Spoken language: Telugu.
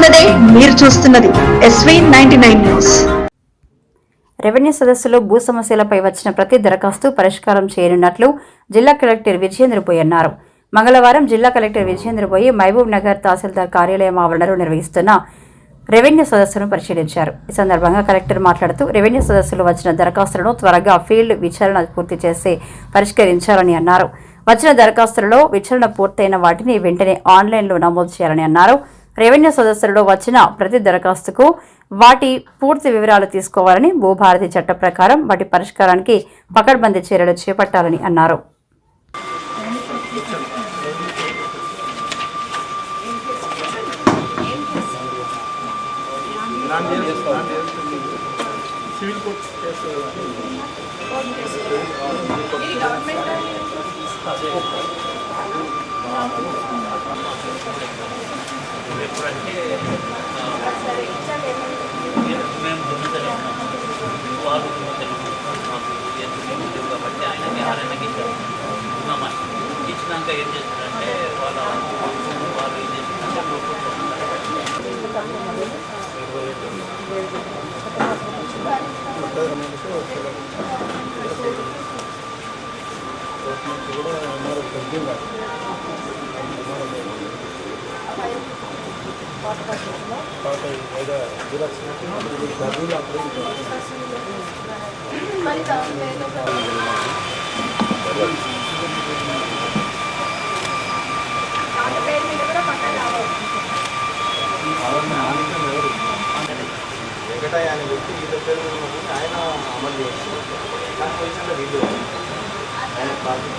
మీరు చూస్తున్నది SV ninety nine news revenue సదస్సులో భూ సమస్యలపై వచ్చిన ప్రతి దరఖాస్తు పరిష్కారం చేయనున్నట్లు జిల్లా కలెక్టర్ విజయేంద్రబోయ్ అన్నారు. మంగళవారం జిల్లా కలెక్టర్ విజయేంద్రబోయి మహబూబ్ నగర్ తహసీల్దార్ కార్యాలయం ఆవరణలో నిర్వహిస్తున్న రెవెన్యూ సదస్సును పరిశీలించారు. ఈ సందర్భంగా కలెక్టర్ మాట్లాడుతూ రెవెన్యూ సదస్సులు వచ్చిన దరఖాస్తులను త్వరగా ఫీల్డ్ విచారణ పూర్తి చేసి పరిష్కరించాలని అన్నారు. వచ్చిన దరఖాస్తులలో విచారణ పూర్తయిన వాటిని వెంటనే ఆన్లైన్లో నమోదు చేయాలని అన్నారు. రెవెన్యూ సదస్సులలో వచ్చిన ప్రతి దరఖాస్తుకు వాటి పూర్తి వివరాలు తీసుకోవాలని భూభారతి చట్ట ప్రకారం వాటి పరిష్కారానికి పకడ్బందీ చర్యలు చేపట్టాలని అన్నారు. సివిల్ కోర్ట్ కేసు ఎప్పుడంటే మేము దున్నుతూనే వాళ్ళు మాకు ఎందుకు కాబట్టి ఆయనకి ఆయనకి ఇచ్చాము ఇచ్చినాక ఏం చేస్తారంటే వాళ్ళ వాళ్ళు ఏం చేస్తారంటే కూడా ఉన్నారు తగ్గిందా వెంకటయ్య అని వ్యక్తి ఈ దగ్గర ఆయన అమలు చేస్తారు కానీ పొజిషన్లో వీళ్ళు ఆయన బాధ్యత